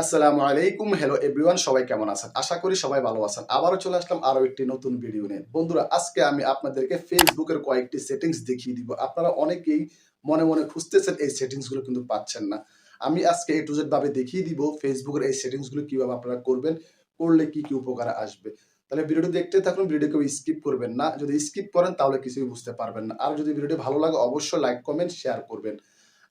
আসসালামু আলাইকুম। Hello everyone সবাই কেমন আছেন? আশা করি সবাই ভালো আছেন। আবারও চলে আসলাম আরও একটি নতুন ভিডিও নিয়ে। বন্ধুরা, আজকে আমি আপনাদেরকে ফেসবুকের কয়েকটি সেটিংস দেখিয়ে দিব। আপনারা অনেকেই মনে মনে খুঁজতেছেন এই সেটিংসগুলো কিন্তু পাচ্ছেন না। আমি আজকে এ টু জেড ভাবে দেখিয়ে দিব ফেসবুকের এই সেটিংসগুলো কীভাবে আপনারা করবেন, করলে কি কি উপকার আসবে। তাহলে ভিডিওটি দেখতে থাকুন ভিডিওকে স্কিপ করবেন না। যদি স্কিপ করেন, তাহলে কিছুই বুঝতে পারবেন না। আর যদি ভিডিওটি ভালো লাগে, অবশ্যই লাইক কমেন্ট শেয়ার করবেন।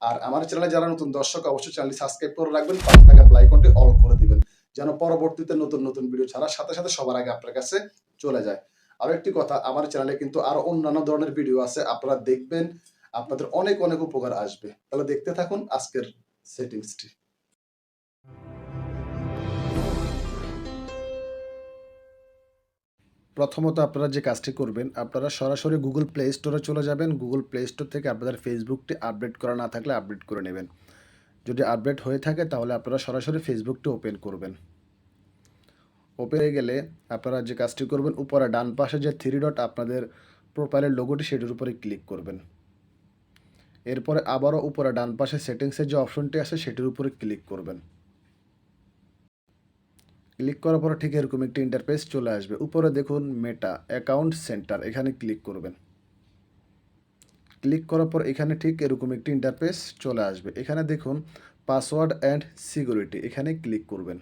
আর আমার চ্যানেলে যারা নতুন দর্শক, অবশ্যই চ্যানেলটি সাবস্ক্রাইব করে রাখবেন, পাশে থাকা আইকনটি অল করে দিবেন, যেন পরবর্তীতে নতুন নতুন ভিডিও ছাড়ার সাথে সাথে সবার আগে আপনার কাছে চলে যায়। আরও একটি কথা, আমার চ্যানেলে কিন্তু আরও অন্যান্য ধরনের ভিডিও আছে, আপনারা দেখবেন, আপনাদের অনেক অনেক উপকার আসবে। তাহলে দেখতে থাকুন আজকের সেটিংসটি প্রথমত আপনারা যে কাজটি করবেন, আপনারা সরাসরি গুগল প্লে স্টোরে চলে যাবেন। গুগল প্লে স্টোর থেকে আপনাদের ফেসবুকটি আপডেট করা না থাকলে আপডেট করে নেবেন। যদি আপডেট হয়ে থাকে তাহলে আপনারা সরাসরি ফেসবুকটি ওপেন করবেন। ওপেন হয়ে গেলে আপনারা যে কাজটি করবেন, উপরে ডান পাশে যে থ্রি ডট আপনাদের প্রোফাইলের লোগোটি সেটির উপরে ক্লিক করবেন। এরপরে আবারও উপরে ডান পাশে সেটিংসের যে অপশনটি আছে, সেটির উপরে ক্লিক করবেন। ক্লিক করার পরে ঠিক এরকম একটি ইন্টারফেস চলে আসবে। উপরে দেখুন মেটা অ্যাকাউন্ট সেন্টার এখানে ক্লিক করবেন। ক্লিক করার পর এখানে ঠিক এরকম একটি ইন্টারফেস চলে আসবে। এখানে দেখুন পাসওয়ার্ড অ্যান্ড সিকিউরিটি এখানে ক্লিক করবেন।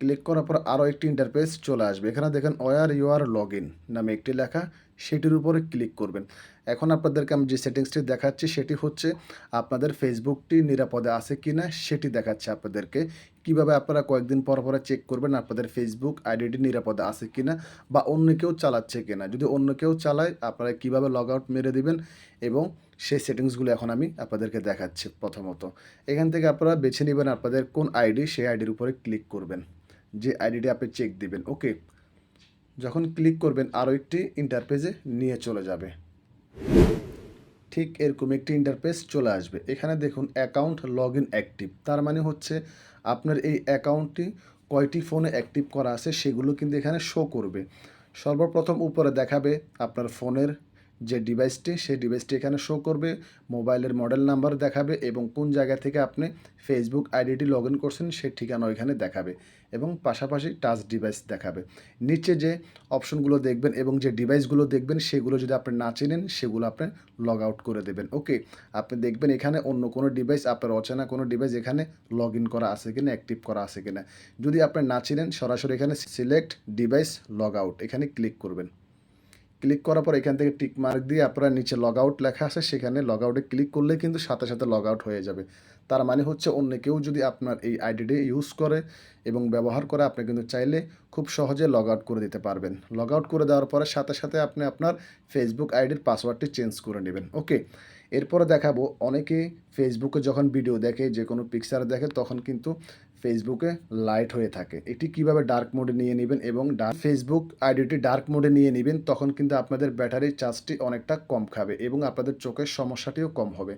ক্লিক করার পর আরও একটি ইন্টারফেস চলে আসবে। এখানে দেখেন where you are log in নামে একটি লেখা, সেটির উপরে ক্লিক করবেন। এখন আপনাদেরকে আমি যে সেটিংসটি দেখাচ্ছি, সেটি হচ্ছে আপনাদের ফেসবুকটি নিরাপদে আছে কি না সেটি দেখাচ্ছে আপনাদেরকে। কীভাবে আপনারা কয়েকদিন পর পরে চেক করবেন আপনাদের ফেসবুক আইডিটি নিরাপদে আছে কি না বা অন্য কেউ চালাচ্ছে কি না যদি অন্য কেউ চালায়, আপনারা কীভাবে লগ আউট মেরে দিবেন এবং সেই সেটিংসগুলো এখন আমি আপনাদেরকে দেখাচ্ছি প্রথমত। এখান থেকে আপনারা বেছে নেবেন আপনাদের কোন আইডি সেই আইডির উপরে ক্লিক করবেন। যে আইডিটি আপনি চেক দিবেন ওকে যখন ক্লিক করবেন, আরও একটি ইন্টারপেজে নিয়ে চলে যাবে। ঠিক এরকম একটি ইন্টারফেস চলে আসবে। এখানে দেখুন অ্যাকাউন্ট লগ ইন অ্যাক্টিভ তার মানে হচ্ছে আপনার এই অ্যাকাউন্টটি কয়টি ফোনে অ্যাক্টিভ করা আছে সেগুলো কিন্তু এখানে শো করবে। সর্বপ্রথম উপরে দেখাবে আপনার ফোনের যে ডিভাইসটি সেই ডিভাইসটি এখানে শো করবে, মোবাইলের মডেল নাম্বার দেখাবে এবং কোন জায়গা থেকে আপনি ফেসবুক আইডিটি লগ ইন করছেন, সেই ঠিকানা ওইখানে দেখাবে এবং পাশাপাশি টাচ ডিভাইস দেখাবে। নিচে যে অপশনগুলো দেখবেন এবং যে ডিভাইসগুলো দেখবেন, সেগুলো যদি আপনি না চেনেন, সেগুলো আপনি লগ আউট করে দেবেন। ওকে আপনি দেখবেন এখানে অন্য কোনো ডিভাইস আপনার অচেনা কোনো ডিভাইস এখানে লগ ইন করা আছে কিনা অ্যাক্টিভ করা আছে কিনা। যদি আপনি না চেনেন, সরাসরি এখানে সিলেক্ট ডিভাইস লগ আউট এখানে ক্লিক করবেন। ক্লিক করার পর এখান থেকে টিক মার্ক দিয়ে আপনারা নিচে লগ আউট লেখা আছে, সেখানে লগ আউটে ক্লিক করলে কিন্তু সাথে সাথে লগ আউট হয়ে যাবে। তার মানে হচ্ছে অন্য কেউ যদি আপনার এই আইডিটি ইউজ করে এবং ব্যবহার করে, আপনি কিন্তু চাইলে খুব সহজে লগ আউট করে দিতে পারবেন। লগ আউট করে দেওয়ার পরে সাথে সাথে আপনি আপনার ফেসবুক আইডির পাসওয়ার্ডটি চেঞ্জ করে নেবেন। ওকে এরপরে দেখাবো অনেকে ফেসবুকে যখন ভিডিও দেখে, যে কোনো পিকচার দেখে, তখন কিন্তু ফেসবুকে লাইট হয়ে থাকে। এটি কীভাবে ডার্ক মোডে নিয়ে নেবেন এবং ডার্ক ফেসবুক আইডিটি ডার্ক মোডে নিয়ে নেবেন, তখন কিন্তু আপনাদের ব্যাটারির চার্জটি অনেকটা কম খাবে এবং আপনাদের চোখের সমস্যাটিও কম হবে।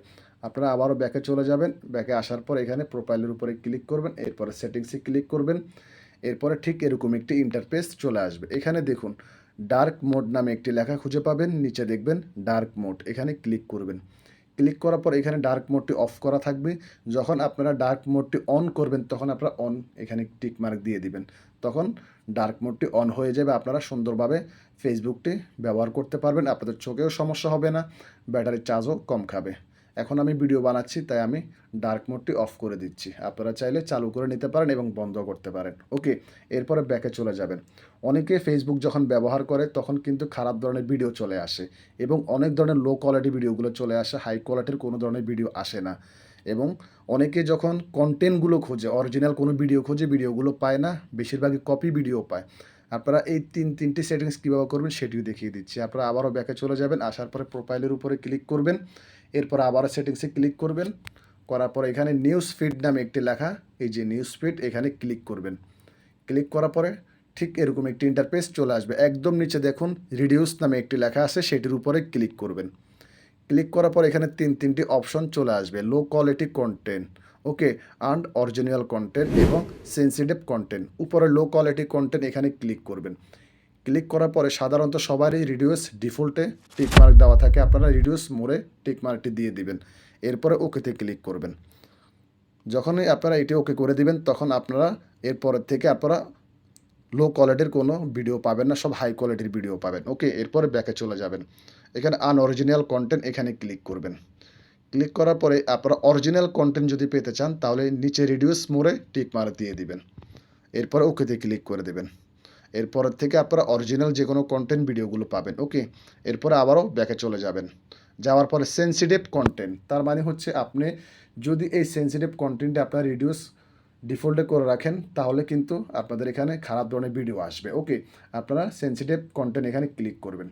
আপনারা আবারও ব্যাকে চলে যাবেন। ব্যাকে আসার পর এখানে প্রোফাইলের উপরে ক্লিক করবেন, এরপরে সেটিংসে ক্লিক করবেন, এরপরে ঠিক এরকম একটি ইন্টারফেস চলে আসবে। এখানে দেখুন ডার্ক মোড নামে একটি লেখা খুঁজে পাবেন, নিচে দেখবেন ডার্ক মোড এখানে ক্লিক করবেন। ক্লিক করার পর এখানে ডার্ক মোডটি অফ করা থাকবে। যখন আপনারা ডার্ক মোডটি অন করবেন, তখন আপনারা অন এখানে টিক মার্ক দিয়ে দিবেন। তখন ডার্ক মোডটি অন হয়ে যাবে, আপনারা সুন্দরভাবে ফেসবুকটি ব্যবহার করতে পারবেন। আপনাদের চোখেও সমস্যা হবে না, ব্যাটারির চার্জও কম খাবে। এখন আমি ভিডিও বানাচ্ছি, তাই আমি ডার্ক মোডটি অফ করে দিচ্ছি। আপনারা চাইলে চালু করে নিতে পারেন এবং বন্ধ করতে পারেন। ওকে এরপরে ব্যাকে চলে যাবেন। অনেকে ফেসবুক যখন ব্যবহার করে, তখন কিন্তু খারাপ ধরনের ভিডিও চলে আসে এবং অনেক ধরনের লো কোয়ালিটি ভিডিওগুলো চলে আসে হাই কোয়ালিটির কোনো ধরনের ভিডিও আসে না। এবং অনেকে যখন কন্টেন্টগুলো খোঁজে অরিজিনাল কোনো ভিডিও খোঁজে ভিডিওগুলো পায় না, বেশিরভাগই কপি ভিডিও পায়। আপনারা এই তিন, তিনটি সেটিংস কীভাবে করবেন, সেটিও দেখিয়ে দিচ্ছি। আপনারা আবারও ব্যাকে চলে যাবেন, আসার পরে প্রোফাইলের উপরে ক্লিক করবেন। এরপর আবারও সেটিংসে ক্লিক করবেন। করার পর এখানে নিউজ ফিড নামে একটি লেখা, এই যে নিউজ ফিড এখানে ক্লিক করবেন। ক্লিক করার পরে ঠিক এরকম একটি ইন্টারপেস চলে আসবে। একদম নিচে দেখুন রিডিউস নামে একটি লেখা আছে, সেটির উপরে ক্লিক করবেন। ক্লিক করার পর এখানে তিন, তিনটি অপশন চলে আসবে low quality content okay and original content এবং সেন্সিটিভ কন্টেন্ট উপরে লো কোয়ালিটি কন্টেন্ট এখানে ক্লিক করবেন। ক্লিক করার পরে সাধারণত সবারই রিডিউস ডিফল্টে টিক মার্ক দেওয়া থাকে। আপনারা রিডিউস মোড়ে টিক মার্কটি দিয়ে দিবেন। এরপরে ওকেতে ক্লিক করবেন। যখনই আপনারা এটি ওকে করে দিবেন, তখন আপনারা এরপরের থেকে আপনারা লো কোয়ালিটির কোনো ভিডিও পাবেন না, সব হাই কোয়ালিটির ভিডিও পাবেন। ওকে এরপরে ব্যাকে চলে যাবেন। এখানে আনঅরিজিনাল কন্টেন্ট এখানে ক্লিক করবেন। ক্লিক করার পরে আপনারা অরিজিনাল কন্টেন্ট যদি পেতে চান, তাহলে নিচে রিডিউস মোড়ে টিক দিয়ে দিবেন। এরপরে ওকেতে ক্লিক করে দেবেন। এরপরের থেকে আপনারা অরিজিনাল যে কোনো কন্টেন্ট ভিডিওগুলো পাবেন ওকে এরপরে আবারও ব্যাকে চলে যাবেন। যাওয়ার পরে সেন্সিটিভ কন্টেন্ট তার মানে হচ্ছে আপনি যদি এই সেন্সিটিভ কন্টেন্টে আপনার রিডিউস ডিফল্টে করে রাখেন, তাহলে কিন্তু আপনাদের এখানে খারাপ ধরনের ভিডিও আসবে। ওকে আপনারা সেন্সিটিভ কন্টেন্ট এখানে ক্লিক করবেন।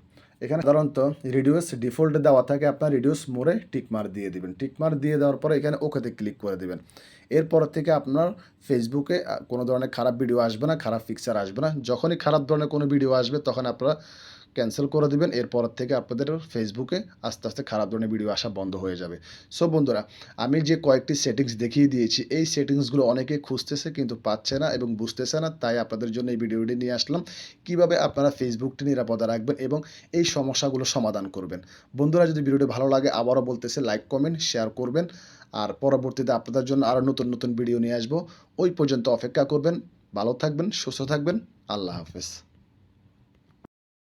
এখানে সাধারণত রিডিউস ডিফল্টে দেওয়া থাকে, আপনার রিডিউস মোড়ে টিকমার দিয়ে দিবেন। টিকমার দিয়ে দেওয়ার পরে এখানে ওকেতে ক্লিক করে দেবেন। এরপর থেকে আপনার ফেসবুকে কোনো ধরনের খারাপ ভিডিও আসবে না, খারাপ পিকচার আসবে না। যখনই খারাপ ধরনের কোনো ভিডিও আসবে, তখন আপনারা ক্যান্সেল করে দিবেন, এরপর থেকে আপনাদের ফেসবুকে আস্তে আস্তে খারাপ ধরনের ভিডিও আসা বন্ধ হয়ে যাবে। সো বন্ধুরা, আমি যে কয়েকটি সেটিংস দেখিয়ে দিয়েছি, এই সেটিংসগুলো অনেকে খুঁজতেছে কিন্তু পাচ্ছে না এবং বুঝতেছে না, তাই আপনাদের জন্য এই ভিডিওটি নিয়ে আসলাম। কীভাবে আপনারা ফেসবুকটি নিরাপদে রাখবেন এবং এই সমস্যাগুলো সমাধান করবেন? বন্ধুরা, যদি ভিডিওটি ভালো লাগে, আবারও বলতেছে লাইক কমেন্ট শেয়ার করবেন। আর পরবর্তীতে আপনাদের জন্য আরও নতুন নতুন ভিডিও নিয়ে আসব। ওই পর্যন্ত অপেক্ষা করবেন, ভালো থাকবেন, সুস্থ থাকবেন, আল্লাহ হাফেজ।